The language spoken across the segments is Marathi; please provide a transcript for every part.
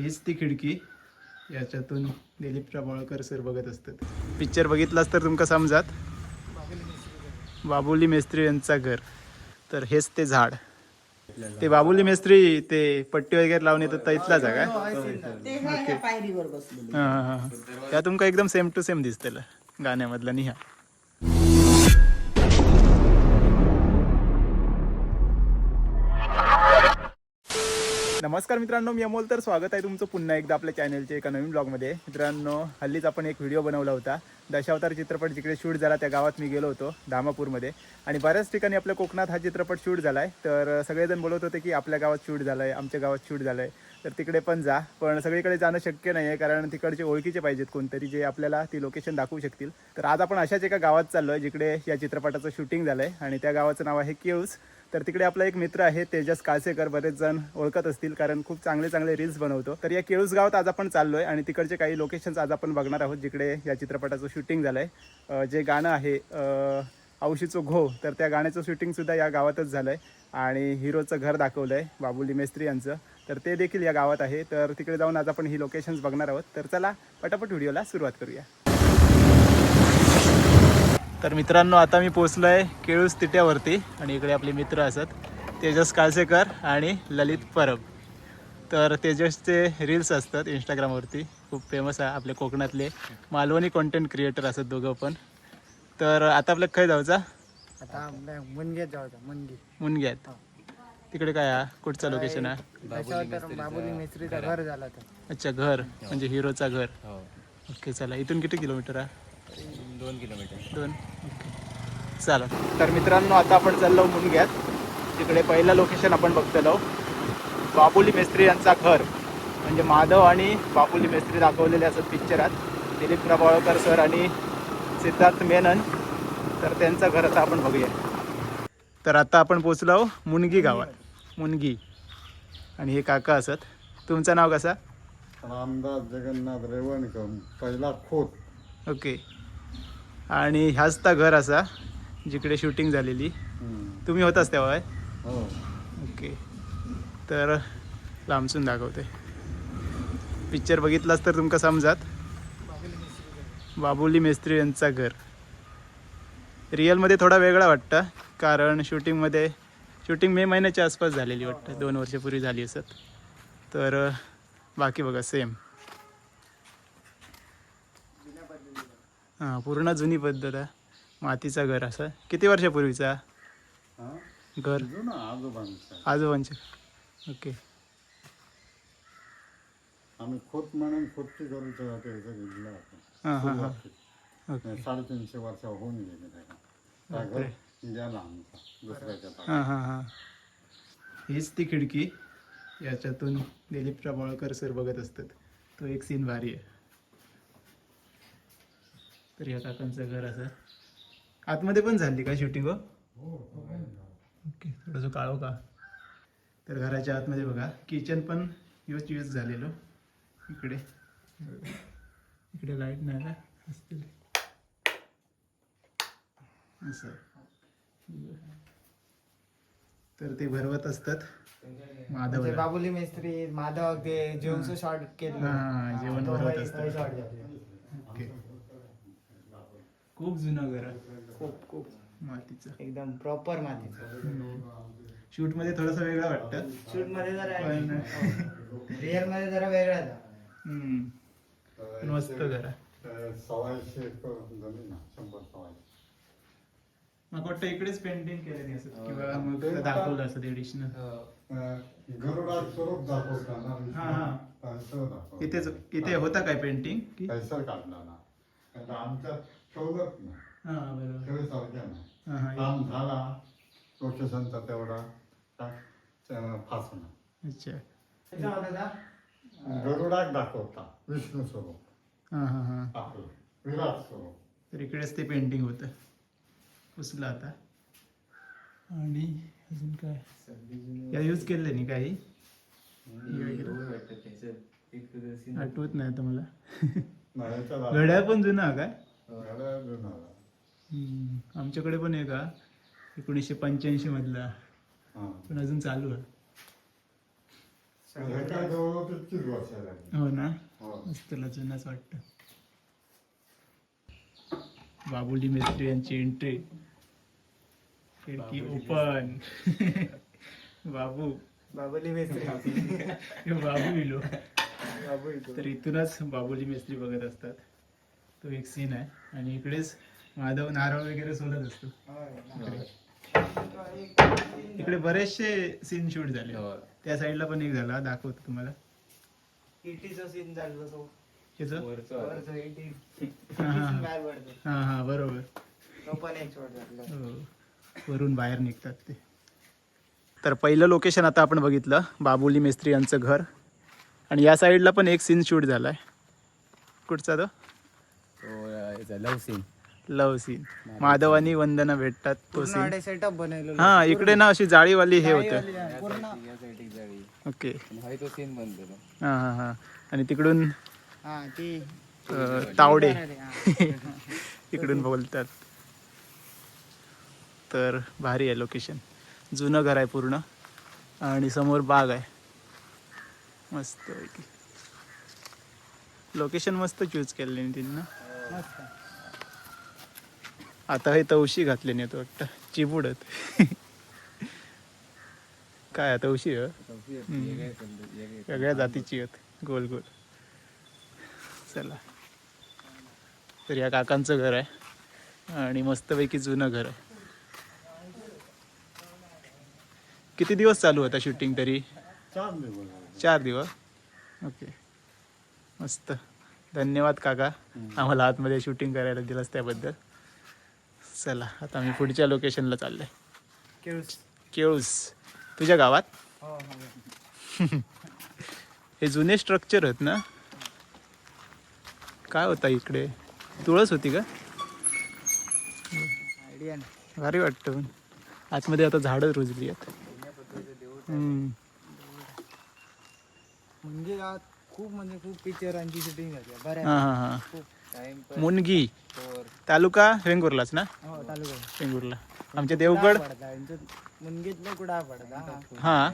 हीच ती खिडकी याच्यातून दिलीप प्रभावळकर सर बघत असतात. पिक्चर बघितलास तर तुमका समजात. बाबुली मेस्त्री यांचा घर. तर हेच ते झाड. ते बाबुली मेस्त्री ते पट्टी वगैरे लावून येतात तर इथलाच आहे काय? ते ह्या ह्या पायरीवर बसलेले. हां हां हां. त्या तुमका एकदम सेम टू सेम दिसतेला. गाण्यामधला निहा. नमस्कार मित्रांनो मी अमोल. तर स्वागत आहे तुमचं पुन्हा एकदा आपल्या चॅनलच्या एका नवीन ब्लॉगमध्ये. मित्रांनो हल्लीच आपण एक व्हिडिओ बनवला होता. दशावतार चित्रपट जिकडे शूट झाला त्या गावात मी गेलो होतो धामापूरमध्ये. आणि बऱ्याच ठिकाणी आपल्या कोकणात हा चित्रपट शूट झाला आहे तर सगळेजण बोलत होते की आपल्या गावात शूट झालं आहे आमच्या गावात शूट झालं आहे तर तिकडे पण जा. पण सगळीकडे जाणं शक्य नाही आहे कारण तिकडचे ओळखीचे पाहिजेत कोणतरी जे आपल्याला ती लोकेशन दाखवू शकतील. तर आज आपण अशाच एका गावात चाललो आहे जिकडे या चित्रपटाचं शूटिंग झालं आहे आणि त्या गावाचं नाव आहे केव्स तर तिकडे आपला एक मित्र आहे तेजस काळसेकर. बरेच जण ओळखत असतील कारण खूप चांगले चांगले रील्स बनवतो. तर या केळूस गावात आज आपण चाललोय आणि तिकडचे काही लोकेशन्स आज आपण बघणार आहोत जिकडे या चित्रपटाचं शूटिंग झालंय. आहे जे गाणं आहे अं, औशीचो घो तर त्या गाण्याचं शूटिंग सुद्धा या गावातच झालंय. आणि हिरोचं घर दाखवलंय बाबुली मेस्त्री यांचं. तर ते देखील या गावात आहे. तर तिकडे जाऊन आज आपण ही लोकेशन्स बघणार आहोत. तर चला पटापट व्हिडिओला सुरुवात करूया. तर मित्रांनो आता मी पोचलो आहे केळूस तिट्यावरती आणि इकडे आपले मित्र असत तेजस काळसेकर आणि ललित परब. तर तेजसचे रील्स असतात इंस्टाग्रामवरती खूप फेमस आहे आपले कोकणातले. मालवणी कॉन्टेंट क्रिएटर असत दोघं पण. तर आता आपल्या खय जाऊचा. आता मुनग्यात जाऊचा मुनगी. मुनग्यात तिकडे काय आहे? कुठचं लोकेशन आहे? अच्छा घर म्हणजे हिरोचा घर. ओके चला. इथून किती किलोमीटर आहे? दोन किलोमीटर. दोन? चला तर मित्रांनो आता आपण चाललो मुनग्यात. तिकडे पहिलं लोकेशन आपण बघतलो. बाबुली मेस्त्री यांचा घर. म्हणजे माधव आणि बाबुली मेस्त्री दाखवलेले असत पिक्चरात दिलीप प्रभावळकर सर आणि सिद्धार्थ मेनन. तर त्यांचं घर आता आपण बघूया. तर आता आपण पोचलो मुनगी गावात. मुनगी. आणि हे काका असत. तुमचं नाव कसं? रामदास जगन्नाथ रेवणकर पहिला खोत. ओके. आणि ह्याच तर घर असा जिकडे शूटिंग झालेली. तुम्ही होताच तेव्हा आहे? हो. ओके. तर लांबसून दाखवते. पिक्चर बघितलास तर तुमका समजात. बाबुली मेस्त्री यांचा घर. रिअलमध्ये थोडा वेगळा वाटतं कारण शूटिंगमध्ये शूटिंग मे महिन्याच्या आसपास झालेली वाटतं. दोन वर्षापूर्वी झाली असत. तर बाकी बघा सेम हां पूर्ण जुनी पद्धत आहे. मातीचा घर असं. किती वर्षापूर्वीचा? घर? आजोबांचा. आजोबांचे. ओके. आम्ही खोत म्हणून खोतची करू ते इथं घेतलं होतं. हां हां हां. साडेतीनशे वर्ष होऊन गेले त्याला. त्या घर गेला आमचा दुसऱ्याच्या. हां हां हां. हीच ती खिडकी. याच्यातून दिलीप प्रभावळकर सर बघत असतात. तो एक सीन भारी आहे. तर या काकांचं घर असं आतमध्ये पण झाली का शूटिंग हो? ओके थोडंसं काळो का? तर घराच्या आतमध्ये बघा किचन पण यूज यूज झालेलो. इकडे. इकडे लाइट नाही का? असतील असं. तर ते भरवत असतात. माधव म्हणजे बाबुली मिस्त्री माधव ते जेवणचं शॉर्ट केलं. हा जेवण भरवत असतात वही shot झाले. ओके खूप जुनं घर आहे. खूप खूप. मातीचं. एकदम प्रॉपर मातीचं. शूटमध्ये थोडस वेगळं वाटतं. शूटमध्ये जरा पण रिअलमध्ये जरा वेगळा. हम्म. मस्त घर आहे. तर सव्वाशे एकर जमीन आहे, शंभर सव्वाशे. मग वाटतं इकडेच पेंटिंग केलेली असत किंवा मग दाखवलं असत एडिशनल अं, स्वरूप दाखवताना हा, हा. दाखवतो. इथेच इथे होता काय पेंटिंग की पैसर काढला ना. आता आमच्या ठेवलंच नाही हा बरोबर. ठेवीसारख्या नाही हा हा. काम झाला प्रोसेसनचा तेवढा फासणं अच्छा. त्याचा होता का? गरुडाक दाखवता विष्णू स्वरूप. हा हा हा. आपलं विराट स्वरूप. तर इकडेच ते पेंटिंग होतं. पुसलं आता. आणि अजून काय? या यूज केले नाही काही? आठवत नाही आता मला. घड्याळ पण जुना काय? हम्म. आमच्याकडे पण आहे का एकोणीसशे पंच्याऐंशी मधला. हा. पण अजून चालू आहे. जवळ वर्ष हो ना? हो. मस्त जुनाच वाटतं. बाबुली मेस्त्री यांची एंट्री खिडकी ओपन बाबू. बाबुली मेस्त्री. हे बाबू इलो बाबू इथं. तर इथूनच बाबुली मेस्त्री बघत असतात. तो एक सीन आहे. आणि इकडेच माधव नारळ वगैरे सोलत असतो. इकडे बरेचसे सीन शूट झाले. हो. त्या साईडला पण एक झाला दाखवतो तुम्हाला. इटीचा सीन झाला तो. इटी हा. बाहेर पडतो. बरोबर. तो पण एक शॉट झाला. वरून बाहेर निघतात ते. तर पहिलं लोकेशन आता आपण बघितलं बाबुली मेस्त्री यांचं घर. आणि या साईडला पण एक सीन शूट झालाय. कुठचा तो तो? याचा love scene love scene Madhav आणि वंदना भेटतात तो सीन सेटअप बनवलेलो. हा इकडे ना अशी जाळीवाली हे होतं. पूर्ण या साईड एक जाळी ओके. आणि हा तो सीन बनलेला. हा हा हा. आणि तिकडून हा ती अं, तावडे. हा. इकडून बोलतात. तर भारी आहे लोकेशन जुनं घर आहे पूर्ण. आणि समोर बाग आहे. मस्त लोकेशन मस्त चूज केले त्यांना मस्त आता हे तवशी घातले नाही वाटतं. चिबुडत. काय तवशी आहे? वेगळ्या जातीची आहेत. गोल गोल. चला. तर या काकांचं घर आहे आणि मस्तपैकी जुनं घर आहे. किती दिवस चालू होता शूटिंग तरी? चार दिवस. चार दिवस? ओके मस्त. धन्यवाद काका. आम्हाला आतमध्ये शूटिंग करायला दिलंस त्याबद्दल. चला आता आम्ही पुढच्या लोकेशनला चाललोय. केळूस. केळूस. तुझ्या गावात? हो हो हे. जुने स्ट्रक्चर आहेत ना? काय होता इकडे? तुळस होती का? आयडिया भारी वाटतं. आतमध्ये आता झाडं रुजली आहेत. म्हणजे खूप म्हणजे खूप पिक्चरांची शूटिंग झाली आहे. बऱ्या हा हा हा. खूप टाइम पण मुनगी. तोवर तालुका वेंगुर्लाच ना? हो तालुका वेंगुर्ला आमच्या देवगड? मुनगीतलं कुडा पडता हा.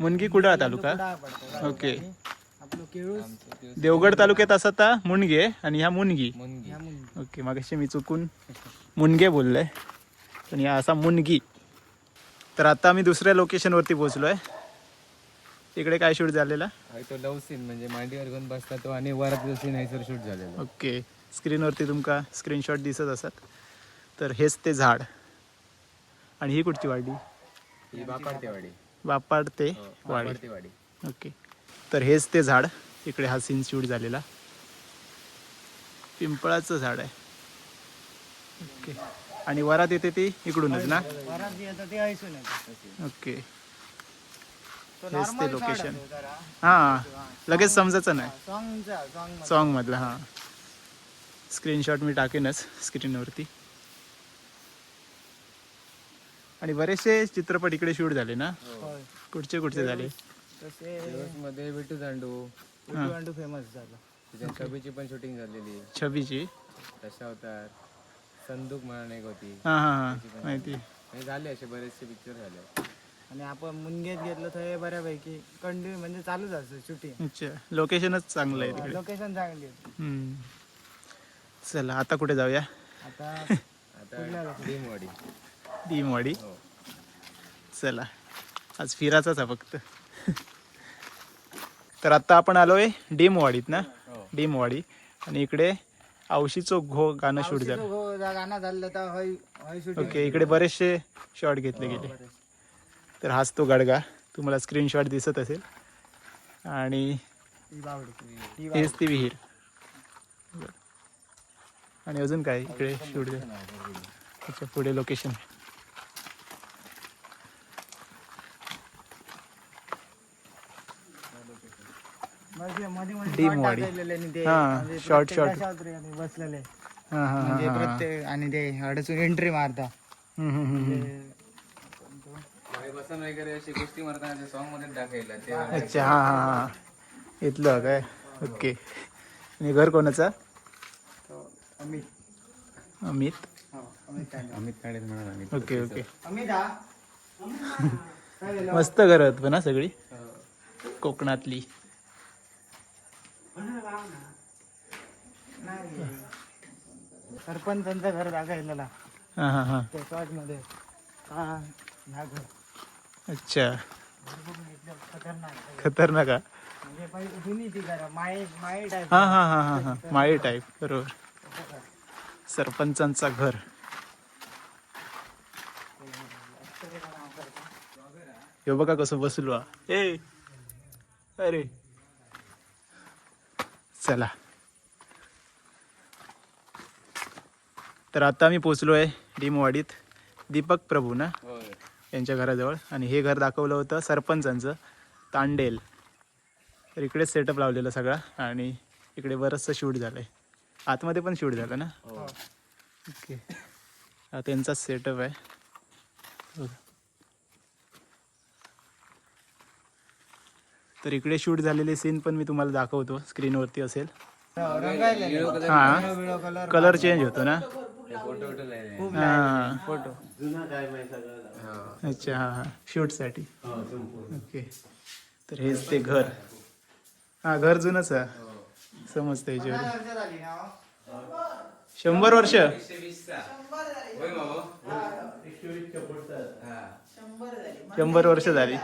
मुनगी कुडाळ तालुका? कुडा ओके. आपलं केळूस. देवगड तालुक्यात असं आता मुनगे आणि ह्या मुनगी. मुनगी. ह्या मुनगी. ओके मागाशी मी चुकून मुनगे बोललोय पण या असा मुनगी. तर आता आम्ही दुसऱ्या लोकेशनवरती पोहोचलोय. इकडे काय शूट झालेला? तो लव सीन म्हणजे मांडीवर घेऊन बसता तो आणि वरात सीन हैसर शूट झालेला ओके. स्क्रीनवरती तुमका स्क्रीनशॉट दिसत असत. तर हेच ते झाड. आणि ही कुठची वाडी? ही बापाडते वाडी. हो, वाडी. बापाडते वाडी. ओके. तर हेच ते झाड. इकडे हा सीन शूट झालेला. पिंपळाचं झाड आहे. ओके. आणि वरात येते ती इकडूनच ना? ओके. हेच ते जरा. हां लगेच समजायचं नाही. सॉंगचा सॉंग सॉन्गमधला हां. स्क्रीनशॉट मी टाकेनच स्क्रीनवरती आणि बरेचसे चित्रपट इकडे शूट झाले ना? होय. कुठचे कुठचे झाले? तसे मध्ये विटू दांडू. विटू फेमस झालं. छबीची पण शूटिंग झालेली. छबीची? दशावतार संदूक म्हणून एक होती. हां हां हां. माहिती. झाले असे बरेचसे पिक्चर झाले. आणि आपण मुनगेत घेतलं तर हे बऱ्यापैकी कंटिन्यू म्हणजे चालूच असतं शूटिंग अच्छा लोकेशनच चांगलं आहे तिकडे. लोकेशन चांगली आहे. हम्म. चला आता कुठे जाऊया? आता आता भीमवाडी. भीमवाडी? हो. चला आज फिराचाच आहे फक्त. तर आता आपण आलोय डीमवाडीत ना? हो. डीमवाडी. आणि इकडे औशीचो घो गाणं शूट झालं. जा- गाणं झालं तर हय हय शूटिंग ओके इकडे बरेचसे शॉट घेतले गेले. तर हाच तो गडगा. तुम्हाला स्क्रीनशॉट दिसत असेल. आणि हेच ती विहीर. आणि अजून काय इकडे शूट त्याच्या पुढे लोकेशन हा. दशावतारी आणि बसलेले आणि ते अडचून एंट्री मारता. ते- बसन वगैरे अशी गोष्टी मारताना सॉन्गमध्ये दाखवलं ते अच्छा हां हां हां. इथलं काय? ओके. आणि घर कोणाचा? तो अमित. अमित? हो, अमित कांडे. अमित काळे म्हणून आम्ही ओके ओके. अमित. हा? मस्त घर आहेत पण हा सगळी? कोकणातली. सरपंचांचं घर दाखवलेला. हां हां हां. शॉर्टमध्ये हा घर. अच्छा. खतरनाक खतरनाक हा. हा हा हा टाईप हां हां. हां हां हां माळी टाईप बरोबर. सरपंचांचा घर. हे बघा कसं बसलो. हा. ए अरे. चला. तर आता मी पोचलो आहे डीमवाडीत. दीपक प्रभू ना? होय यांच्या घराजवळ. आणि हे घर दाखवलं होतं सरपंचांचं तांडेल. तर इकडेच सेटअप लावलेला सगळा. आणि इकडे बरंचसं शूट झालं आहे आतमध्ये पण शूट झालं ना? ओके. हा त्यांचाच सेटअप आहे. तर इकडे शूट झालेले सीन पण मी तुम्हाला दाखवतो. स्क्रीनवरती असेल. हा. कलर चेंज होतो ना? फोटो फोटो लायले हा. फोटो. अच्छा हा हा. शूटसाठी. ओके. तर हेच ते घर. हा घर जुनच आहे. समजतं याच्यावर शंभर वर्ष. होय मामा. शंभर वर्ष झाली.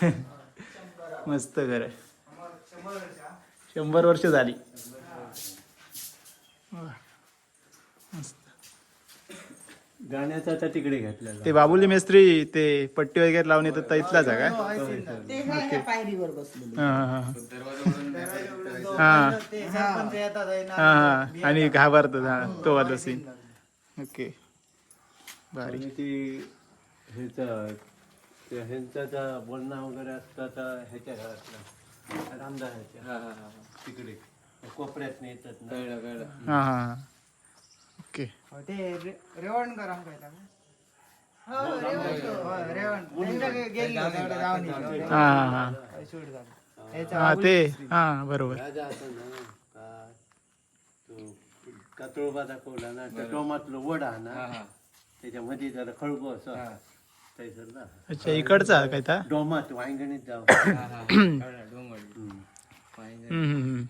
मस्त घर आहे. शंभर वर्ष झाली वा. मस्त. गाण्याचा आता तिकडे घेतलेला. ते बाबुली मेस्त्री ते पट्टी वगैरे लावून येतात तर इथलाच आहे. काय पायरीवर बसलेली. हा हा हा. दरवाजा उघडून हा. ते सरपंच येतात आहे ना हा हा. आणि घाबरतात हा. तो वाला सीन ओके. भारी. आणि ती ह्याचा त्या ह्यांचा त्या बोलणं वगैरे असतं तर ह्याच्या घरातला. रामदास ह्याच्या. हा हा हा. तिकडे. कोपऱ्यात येतात ना. हा हा. हा ते रे-? हो, रेवण. गेली जाऊन. हा हा हा. शूट झालं. याच्या हा ते हा बरोबर. राजा असं ना का तो कातळोबा दाखवला ना त्या डोमातलं वड हा ना त्याच्यामध्ये जरा खळगो असं. ना. अच्छा इकडचा काय ता? डोमात वांगणीत जाऊ. हा हा. हम्म, हम्म, हम्म.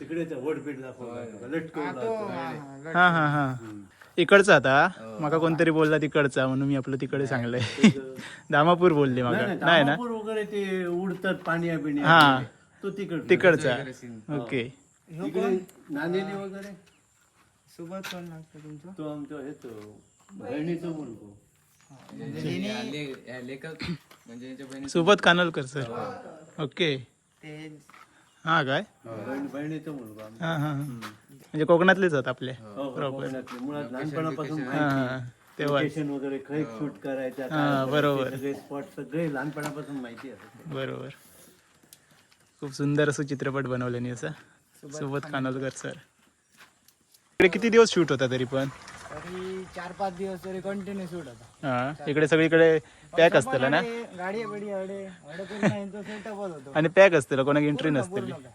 तिकडे त्या वडपीठ दाखवला हा. हा, हा, हा हा हा. इकडचा आता माका कोणतरी बोलला तिकडचा म्हणून मी आपलं तिकडे सांगलंय. दामापूर बोलले नाही, मागा नाही, नाही ना? दामापूर वगैरे ते उडतात पाणी बिणी हा. तो तिकड तिकडचा ओके. तिकडे नांदेली वगैरे? सोबत कोण लागतं तुमचं? तो आमचा येतो बहिणीचा मुलगो. लेखक म्हणजे यांच्या बहिणी सोबत कानलकर सर. ओके. ते हा काय बहीण- बहिणीचा मुलगा आमचा. हा हा हा. म्हणजे कोकणातलेच आहेत आपले हो, कोकणातले. मुळात लहानपणापासून हा हा. तेव्हा वगैरे शूट करायचं हा, काय करायचं, बरोबर. ते सगळे स्पॉट सगळे लहानपणापासून माहिती आहे बरोबर खूप सुंदर असं चित्रपट बनवल्याने असं सोबत कानलकर सर इकडे किती दिवस शूट होता तरी पण? तरी चार पाच दिवस तरी कंटिन्यू शूट होता. हा इकडे सगळीकडे पॅक असतं ना? गाडी बिडी अडे अडे पूर्ण यांचं सेटअपच होतो आणि पॅक असतं कोणाक एंट्री नसतली. पूर्ण.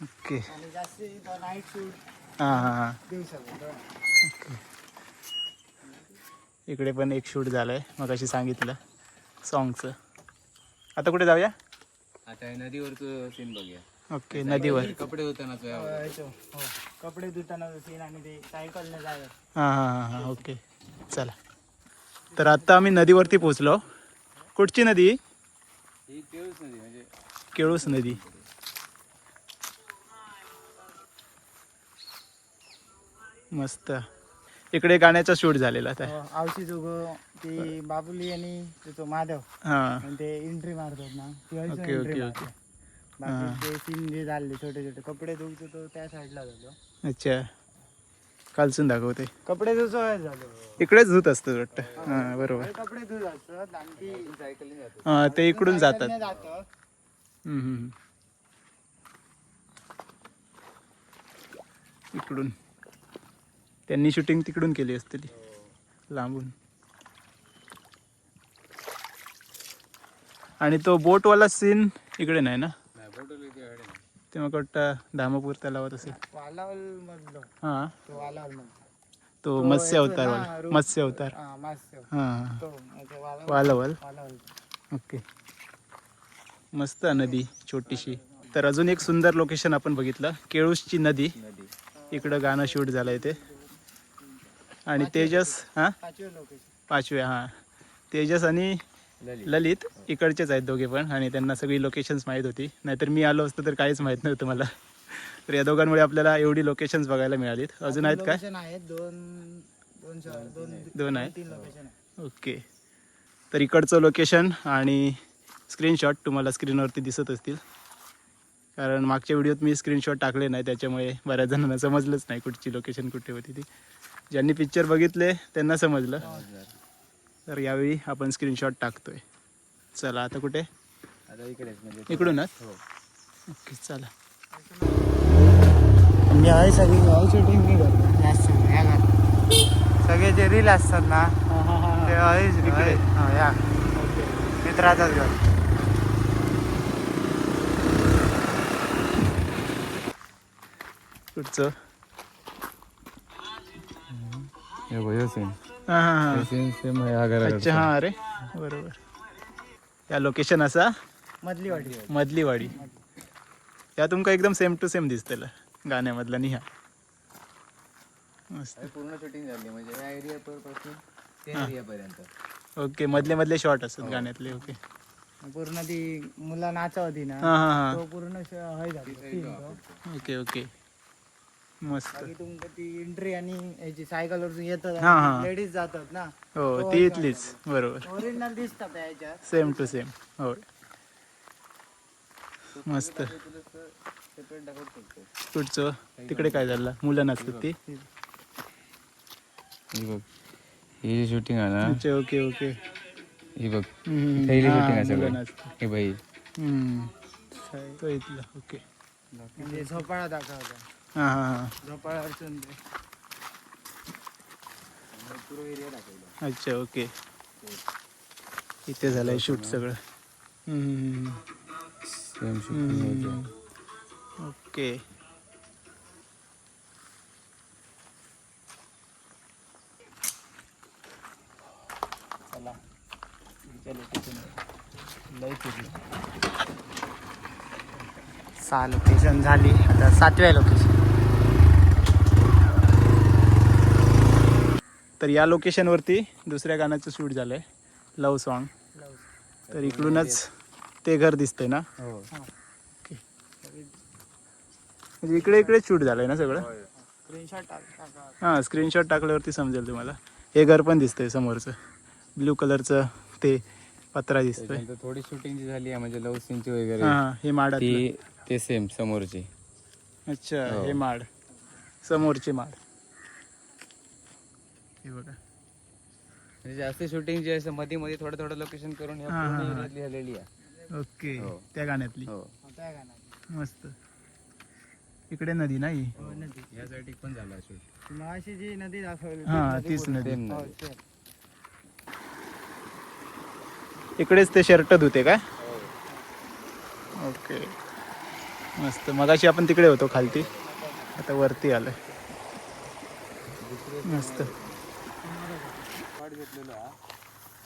ओके आणि जास्ती नाईट शूट हा हा हा. दिवसात होतं. इकडे पण एक शूट झालंय मग अशी सांगितलं सॉंगचं आता कुठे जाऊया? आता हे नदीवरचं सीन बघूया. ओके नदीवर. कपडे होताना तो यावर. याचं, हो. कपडे धुताना सीन आणि ते सायकलने जायचं. हां हां हां हां ओके. चला. तर आत्ता आम्ही नदीवरती पोचलो कुठची नदी? ही तेवढच नदी म्हणजे केळूस नदी. मस्त. इकडे गाण्याचा शूट झालेला आता. हो, आवशी जोग ती बाबुली आणि तो माधव हां. ते एंट्री मारतात ना ओके ओके. ओके. बाकी ते सीन जे झाले छोटे छोटे. कपडे धुवतो तो त्या साईडला झालो अच्छा. कालसून दाखवते. कपडे धुतो झालो. इकडेच धुत असतं वाटतं. हां. बरोबर. हे कपडे धुत असतात ती सायकलिंग जातो हां ते इकडून जातात. हम्म, हम्म. इकडून. त्यांनी शूटिंग तिकडून केली असतील. लांबून. आणि तो बोटवाला सीन इकडे नाही ना नाही फोटो लिहिते गाडी नाही. ते मग वाटतं धामापूर तलावात असेल. हां. तो मत्स्य अवतार मत्स्य अवतार. हा म्हणजे वालावल ओके. मस्त नदी छोटीशी. तर अजून एक सुंदर लोकेशन आपण बघितलं. केळूसची नदी. इकडं गाणं शूट झालं आहे ते. आणि तेजस हां? पाचवे लोकेशन पाचवे हां. तेजस आणि ललित. इकडचेच आहेत दोघे पण आणि त्यांना सगळी लोकेशन्स माहीत होती. नाहीतर मी आलो असतो तर काहीच माहीत नव्हतं मला. तर या दोघांमुळे आपल्याला एवढी लोकेशन्स बघायला मिळालीत. अजून आहेत का? लोकेशन आहेत दोन दोन चार- दोन दोन आहे तीन लोकेशन आहे ओके. तर इकडचं लोकेशन आणि स्क्रीनशॉट तुम्हाला स्क्रीनवरती दिसत असतील. कारण मागच्या व्हिडिओत मी स्क्रीनशॉट टाकले नाही त्याच्यामुळे बऱ्याच जणांना समजलंच नाही कुठची लोकेशन कुठे होती ती. ज्यांनी पिक्चर बघितले त्यांना समजलं. तर यावेळी आपण स्क्रीनशॉट टाकतोय. चला आता कुठे? आता इकडेच म्हणजे इकडूनच हो. ओके चला. मी आहे सगळी गाव शूटिंग मी करतो. जास्त या घरात. सगळे जे रील असतात ना ते आहेच इकडे. या. मित्राचाच घर. कुठचं हे बघ सेम हां हां हां. सेम ह्या. अच्छा हां अरे बरोबर. या लोकेशन असा? मधली वाटी मधली वाडी या तुमका एकदम सेम टू सेम दिसतलं गाण्यामधला निहा मस्त. हे पूर्ण शूटिंग झाली म्हणजे या एरिया पासून त्या एरिया पर्यंत. ओके मधले मधले शॉर्ट असतात गाण्यातले ओके. पूर्ण ती मुला नाचा होती ना हां हां तो पूर्ण श- हे झाली. हां ओके ओके. मस्त. बाकी तुमका ती एंट्री आणि याची सायकल वरती येतात हां. लेडीज जातात ना. हो ती इथलीच बरोबर. ओरिजिनल दिसतात याच्यात. सेम टू सेम हो. मस्त. कुठचं तिकडे काय झालं? मुलं नसतात ती? ही बघ ही जी शूटिंग आहे ना अच्छा ओके ओके ही बघ थैली हां, शूटिंग आहे सगळं. हे बाई हम्म. तो इथला ओके म्हणजे झोपाळा दाखवता. हां अच्छा ओके. इथे झालंय शूट सगळं. हम्म, सेम. ओके. चला. सहा लोकेशन झाली. आता सातव्या लोकेशन तर या लोकेशनवरती दुसऱ्या गाण्याचं शूट झालंय. लव सॉन्ग तर इकडूनच ते घर दिसतंय ना? हो. म्हणजे इकडे इकडे शूट झालंय ना सगळं? स्क्रीनशॉट टाका हां स्क्रीनशॉट टाकल्यावरती समजेल तुम्हाला. हे घर पण दिसतंय समोरचं. ब्ल्यू कलरचं ते पत्रा दिसतोय. त्याच्यानंतर थोडी शूटिंग जी झाली आहे म्हणजे लव सीनची वगैरे. हां हे माड ती ते सेम समोरची. अच्छा हो. हे माड. समोरचे माड. हे बघा. म्हणजे जास्त शूटिंग जी आहे मध्ये मध्ये थोडं थोडं लोकेशन करून ह्या हां, पूर्ण हां, एरियातली झालेली आहे. ओके हो. त्या गाण्यातली? हो. मस्त. इकडे नदी नाही नदी या साईड पण झाला शूट मगाशी जी नदी दाखवली. हां तीच नदी. सेम हो. इकडेच ते शर्ट धुते काय ओके. मस्त. मगाशी आपण तिकडे होतो खालती. आता वरती आलोय. मस्त.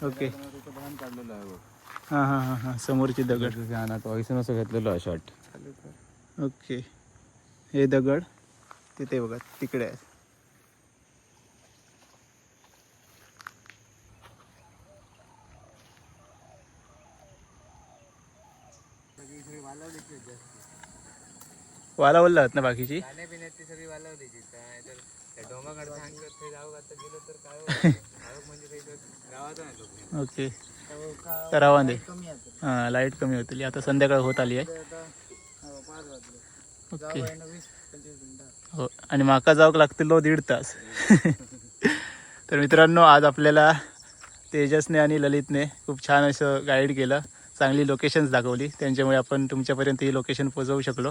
ओके. काढलेलो आहे बघ. हां हां हां हां. समोरची दगड. अनाथ असं घेतलेलो आहे शॉट ओके. हे दगड तिथे बघा तिकडे आहे. वाला वल्ला आहेत ना बाकीची? सगळी होतं? गाव म्हणजे ओके. तो का- तर रावा दे. हां लाइट कमी होतील आता संध्याकाळ होत आली आहे. हो, ओके. हो आणि माका जाऊक लागतील दीड तास. तर मित्रांनो आज आपल्याला तेजसने आणि ललितने खूप छान असं गाईड केलं. चांगली लोकेशन्स दाखवली. त्यांच्यामुळे आपण तुमच्यापर्यंत ही लोकेशन पोहोचवू शकलो.